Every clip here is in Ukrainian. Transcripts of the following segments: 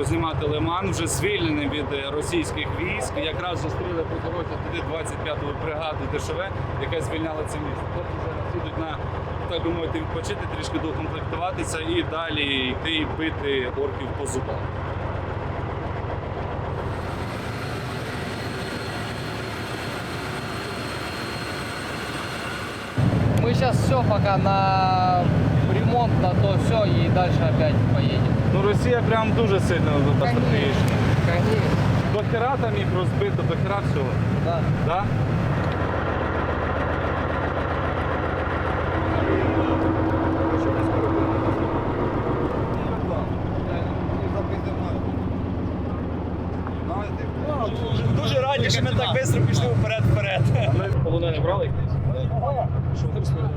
Лиман вже звільнений від е, російських військ. Якраз зустріли по дорозі туди 25-ту бригаду ДШВ, яка звільняла це місто. Хлопці зараз їдуть на так би мовити відпочити, трішки докомплектуватися і далі йти і бити орків по зубах. Мы сейчас все пока на ремонт, на то все, и дальше опять поедем. Ну Росія прям дуже сильно. Конечно. До хера там їх розбито, до хера всього. Да. Да? Дуже раді, що ми так швидко пішли вперед-вперед. Полонених брали якісь? Що ви розповідаєте?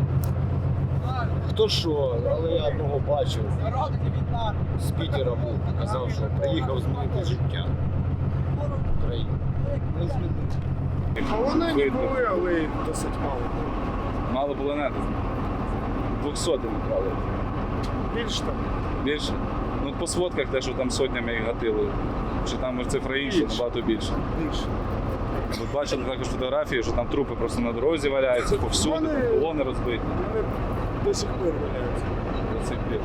Хто що, але я одного бачив. З Пітера був, казав, що приїхав змінити життя. Україну. Не змінив. Полонені були, але досить мало. Мало було не Двохсотими брали. Більш там. Більше? Ну по сводках те, що там сотнями їх гатили. Чи там цифра інша, Більше. набагато більше. Більше. Ви бачили також фотографії, що там трупи просто на дорозі валяються, повсюди, Вони- там колони розбиті. Вони до сих пор валяються. до цих пір.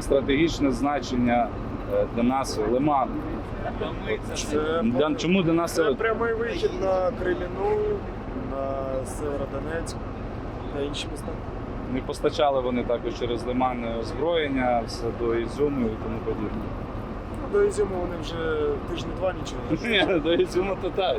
Стратегічне значення е, для нас Лиман. Це, Чому для нас це це прямий вихід на Креміну, на Северодонецьк та інші міста. не постачали вони також через Лиман озброєння, все до Ізюму і тому подібне. Ну, До Ізюму вони вже тижні два нічого. Ні, до Ізюму то так.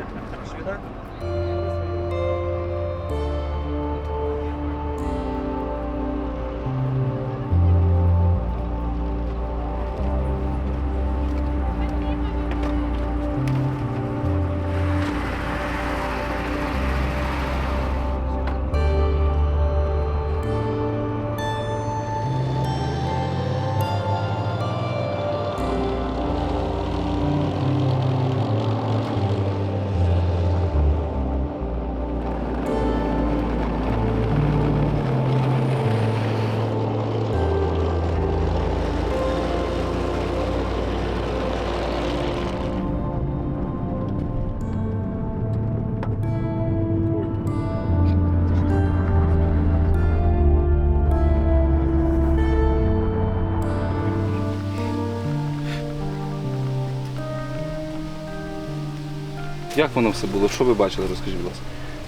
Як воно все було? Що ви бачили? Розкажіть, будь ласка.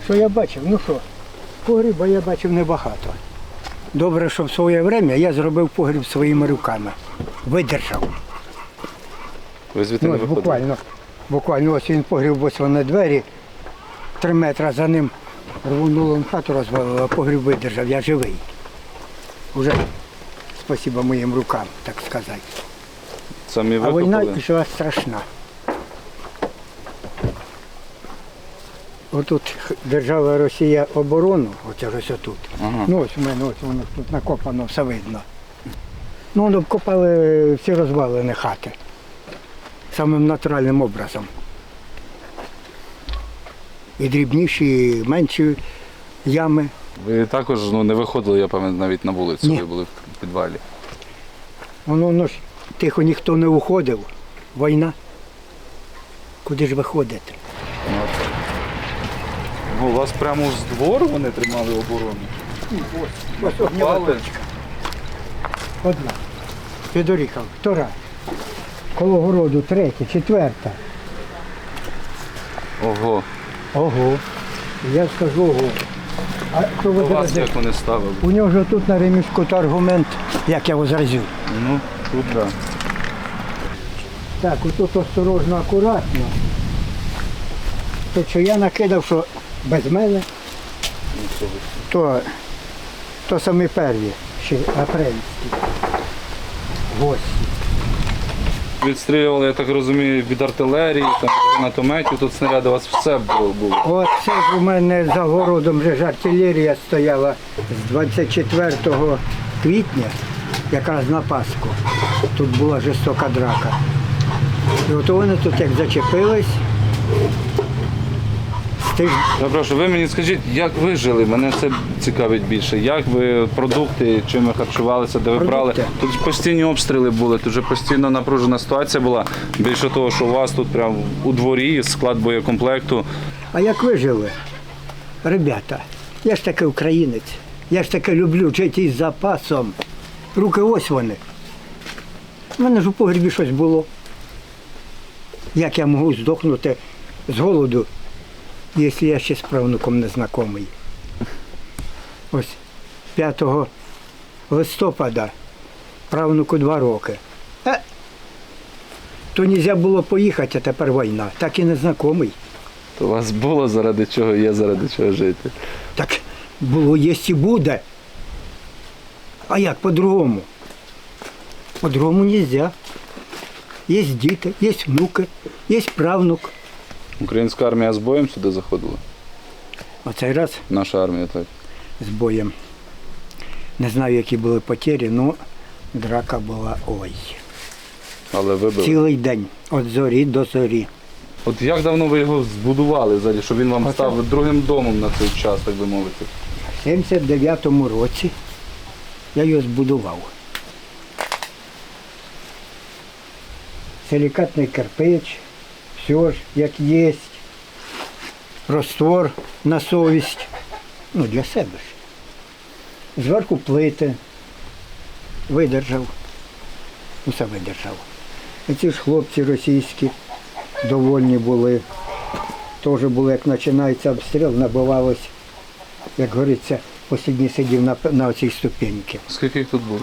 Що я бачив? Ну що, погріба я бачив небагато. Добре, що в своє время я зробив погріб своїми руками. Видержав. Ви звідти Ну, не виходили? буквально, буквально ось він погріб, ось вони двері, три метри за ним рвонуло хату розвалило, а погріб видержав, я живий. Уже спасибо моїм рукам, так сказати. Самі А війна пішла страшна. Отут держава Росія оборону, оце ось отут. Ага. Ну ось у мене ось воно тут накопано, все видно. Ну, воно обкопали всі розвалені хати. Самим натуральним образом. І дрібніші, і менші ями. Ви також ну, не виходили, я пам'ятаю, навіть на вулицю, Ні. ви були в підвалі. Воно, воно ж тихо ніхто не уходив. Війна. Куди ж виходити? Ну, у вас прямо з двору вони тримали оборону? Ось огнева точка. Одна. Федоріхов, втора. Коло городу третя, четверта. Ого. Ого. Я скажу ого. А ви У вас як вони ставили? У нього ж тут на ремішку то аргумент, як я возразив. Ну, тут так. Так, отут осторожно, акуратно. То що я накидав, що без мене, то, то самі перві, ще апрельські гості. Відстрілювали, я так розумію, від артилерії, там, гранатометів, тут снаряди у вас все було. було. От це ж у мене за городом вже ж артилерія стояла з 24 квітня, якраз на Пасху. Тут була жорстока драка. І от вони тут як зачепились, тиждень. Я прошу, ви мені скажіть, як ви жили? Мене це цікавить більше. Як ви продукти, чим ви харчувалися, де ви брали? Продукти? Тут ж постійні обстріли були, тут вже постійно напружена ситуація була. Більше того, що у вас тут прям у дворі склад боєкомплекту. А як ви жили? Ребята, я ж таки українець. Я ж таки люблю жити із запасом. Руки ось вони. У мене ж у погрібі щось було. Як я можу здохнути з голоду, якщо я ще з правнуком не знайомий? Ось 5 листопада правнуку два роки. Е, то не можна було поїхати, а тепер війна. Так і не знайомий. То у вас було заради чого, є заради чого жити. Так було, є і буде. А як по-другому? По-другому нельзя. Є діти, є внуки, є правнук. Українська армія з боєм сюди заходила. Оцей раз Наша армія так. з боєм. Не знаю, які були потері, але драка була ой. Але вибили. Цілий день, від зорі до зорі. От як давно ви його збудували взагалі, щоб він вам Оце. став другим домом на цей час, так би мовити? В 79-му році я його збудував. Силікатний кирпич, все ж як є. Роствор на совість. Ну, для себе ж. Зверху плити. Видержав. Усе видержав. І ці ж хлопці російські довольні були. Теж були, як починається обстріл, набивалось як говориться, посідній сидів на, на оцій ступеньці. Скільки їх тут було?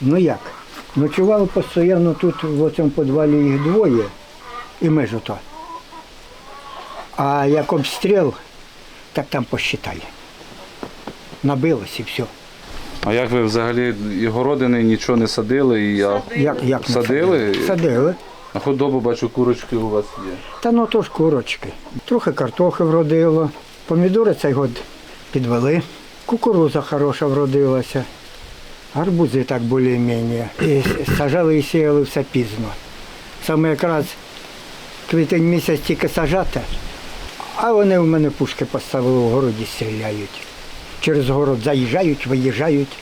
Ну як? Ночували постійно тут, в цьому підвалі їх двоє, і ми ж ото. А як обстріл, так там посчитай. Набилось і все. А як ви взагалі і городини нічого не садили? І, а, Як, як не Садили? Садили. а худобу бачу, курочки у вас є. Та ну то ж курочки. Трохи картохи вродило. Помідори цей год підвели. Кукуруза хороша вродилася. Гарбузи так більш-менш. І сажали і сіяли все пізно. Саме якраз квітень місяць тільки сажати, а вони в мене пушки поставили в городі, стріляють. Через город заїжджають, виїжджають.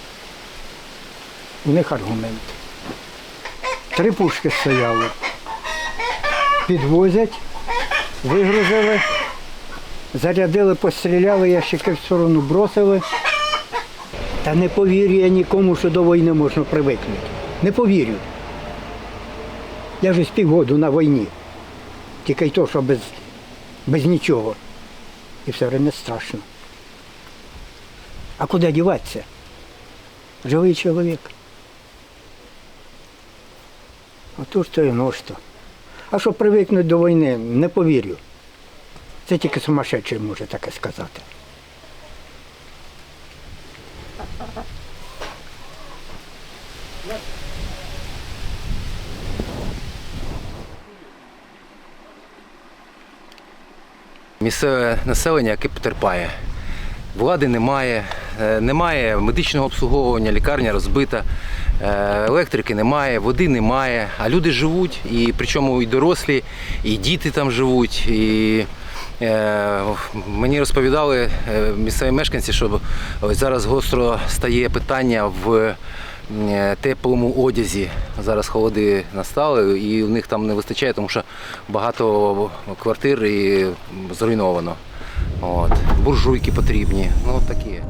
У них аргумент. Три пушки стояли. Підвозять, вигрузили, зарядили, постріляли, ящики в сторону бросили. Та не повірю я нікому, що до війни можна привикнути. Не повірю. Я вже з півгоду на війні. Тільки й то, що без, без нічого. І все время страшно. А куди діватися? Живий чоловік. Отож то і що. А що привикнуть до війни, не повірю. Це тільки сумасшедший може таке сказати. Місцеве населення, яке потерпає. Влади немає, е, немає медичного обслуговування, лікарня розбита, е, електрики немає, води немає, а люди живуть, і причому і дорослі, і діти там живуть. І е, мені розповідали місцеві мешканці, що зараз гостро стає питання в теплому одязі. Зараз холоди настали, і у них там не вистачає, тому що багато квартир і зруйновано. От. Буржуйки потрібні. Ну, такі.